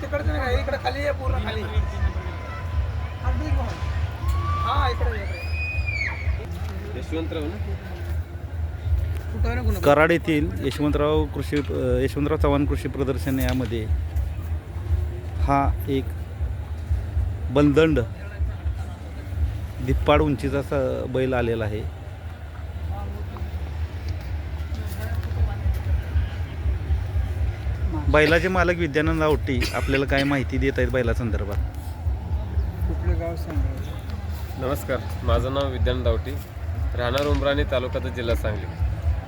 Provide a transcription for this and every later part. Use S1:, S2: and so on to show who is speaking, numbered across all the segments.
S1: तिकडचं नाही का इकडे खाली आहे पूर्ण खाली. हा इकडे इकडे.
S2: यशवंतराव ना?
S3: कराड येथील यशवंतराव कृषी यशवंतराव चव्हाण कृषी प्रदर्शन यामध्ये हा एक बलदंड धिप्पाड उंचीचा असा बैल आलेला आहे. बैलाचे मालक विद्यानंद आवटी आपल्याला काय माहिती देत आहेत बैला संदर्भात
S1: कुठलं गाव सांगा?
S2: नमस्कार माझं नाव विद्यानंद दावटी राहणार उमराणी तालुका तर जिल्हा सांगली.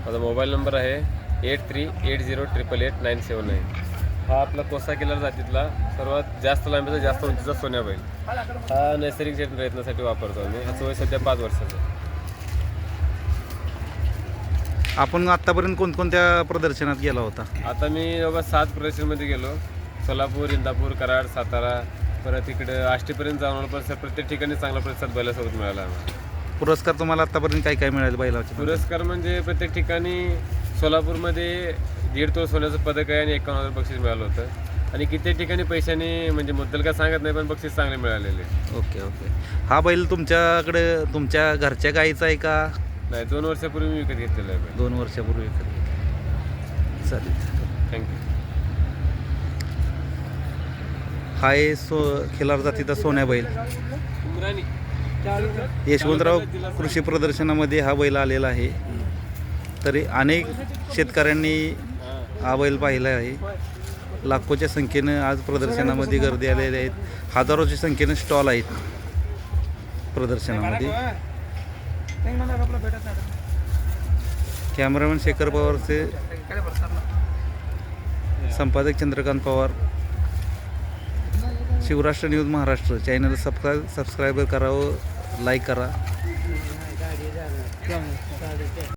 S2: माझा मोबाईल नंबर आहे eight three eight zero triple eight nine seven nine. हा आपला कोसा किलर जातीतला सर्वात जास्त लांबीचा जास्त उंचीचा सोन्या बैल. हा नैसर्गिक प्रयत्नासाठी वापरतो आम्ही ह्याचं वय सध्या पाच वर्षाचं. आहे.
S3: आपण आत्तापर्यंत कोणकोणत्या प्रदर्शनात गेला होता?
S2: आता मी बाबा सात प्रदर्शनमध्ये गेलो. सोलापूर इंदापूर कराड सातारा परत इकडं आष्टीपर्यंत जाऊन आलो. पण सर प्रत्येक ठिकाणी चांगला प्रतिसाद बैलासोबत मिळाला आम्हाला.
S3: पुरस्कार तुम्हाला आत्तापर्यंत काय काय मिळाले बैलाचे?
S2: पुरस्कार म्हणजे प्रत्येक ठिकाणी सोलापूरमध्ये दीड तोळ सोन्याचं पदक आहे आणि एकावन्न हजार बक्षीस मिळालं होतं. आणि कित्येक ठिकाणी पैशाने म्हणजे मुद्दल काय सांगत नाही पण बक्षीस चांगले मिळालेले.
S3: Okay okay. हा बैल तुमच्याकडे तुमच्या घरच्या गाईचा आहे का?
S2: नाही दोन वर्षापूर्वी मी विकत घेतलेलं आहे.
S3: दोन वर्षापूर्वी चालेल.
S2: थँक्यू
S3: हा आहे सो खिलार जातीचा सोन्या बैल. यशवंतराव कृषी प्रदर्शनामध्ये हा बैल आलेला आहे. तरी अनेक शेतकऱ्यांनी हा बैल पाहिला आहे. लाखोच्या संख्येनं आज प्रदर्शनामध्ये गर्दी आलेली आहेत. हजारोच्या संख्येनं स्टॉल आहेत प्रदर्शनामध्ये. कॅमेरामॅन शेखर पवारचे संपादक Chandrakant Pawar. Shivrashtra news Maharashtra. Channel subscribe subscriber करावं लाईक करा.